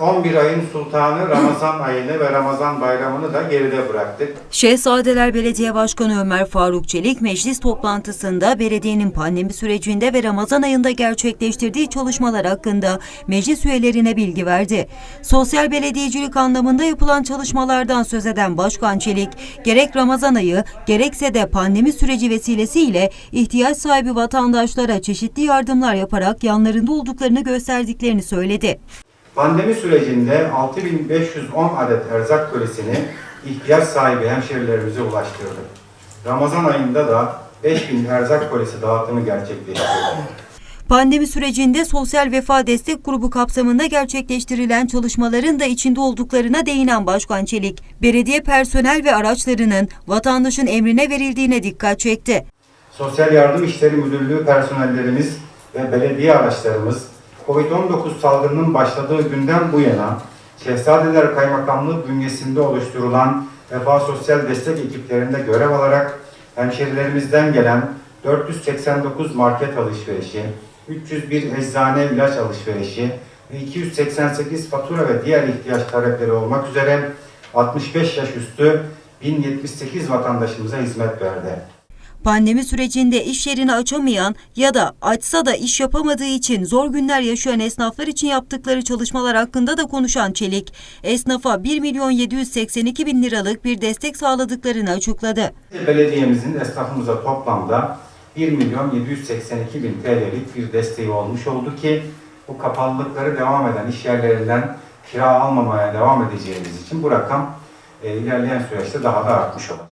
11 ayın sultanı Ramazan ayını ve Ramazan bayramını da geride bıraktık. Şehzadeler Belediye Başkanı Ömer Faruk Çelik meclis toplantısında belediyenin pandemi sürecinde ve Ramazan ayında gerçekleştirdiği çalışmalar hakkında meclis üyelerine bilgi verdi. Sosyal belediyecilik anlamında yapılan çalışmalardan söz eden Başkan Çelik, gerek Ramazan ayı gerekse de pandemi süreci vesilesiyle ihtiyaç sahibi vatandaşlara çeşitli yardımlar yaparak yanlarında olduklarını gösterdiklerini söyledi. Pandemi sürecinde 6510 adet erzak kolisini ihtiyaç sahibi hemşerilerimize ulaştırdık. Ramazan ayında da 5000 erzak kolisi dağıtımı gerçekleştirdik. Pandemi sürecinde Sosyal Vefa Destek Grubu kapsamında gerçekleştirilen çalışmaların da içinde olduklarına değinen Başkan Çelik, belediye personel ve araçlarının vatandaşın emrine verildiğine dikkat çekti. Sosyal Yardım İşleri Müdürlüğü personellerimiz ve belediye araçlarımız COVID-19 salgınının başladığı günden bu yana Şehzadeler Kaymakamlığı bünyesinde oluşturulan Vefa Sosyal Destek ekiplerinde görev alarak hemşerilerimizden gelen 489 market alışverişi, 301 eczane ilaç alışverişi ve 288 fatura ve diğer ihtiyaç talepleri olmak üzere 65 yaş üstü 1078 vatandaşımıza hizmet verdi. Pandemi sürecinde iş yerini açamayan ya da açsa da iş yapamadığı için zor günler yaşayan esnaflar için yaptıkları çalışmalar hakkında da konuşan Çelik, esnafa 1 milyon 782 bin liralık bir destek sağladıklarını açıkladı. Belediyemizin esnafımıza toplamda 1 milyon 782 bin TL'lik bir desteği olmuş oldu ki bu kapalılıkları devam eden iş yerlerinden kira almamaya devam edeceğimiz için bu rakam e, ilerleyen süreçte daha da artmış olur.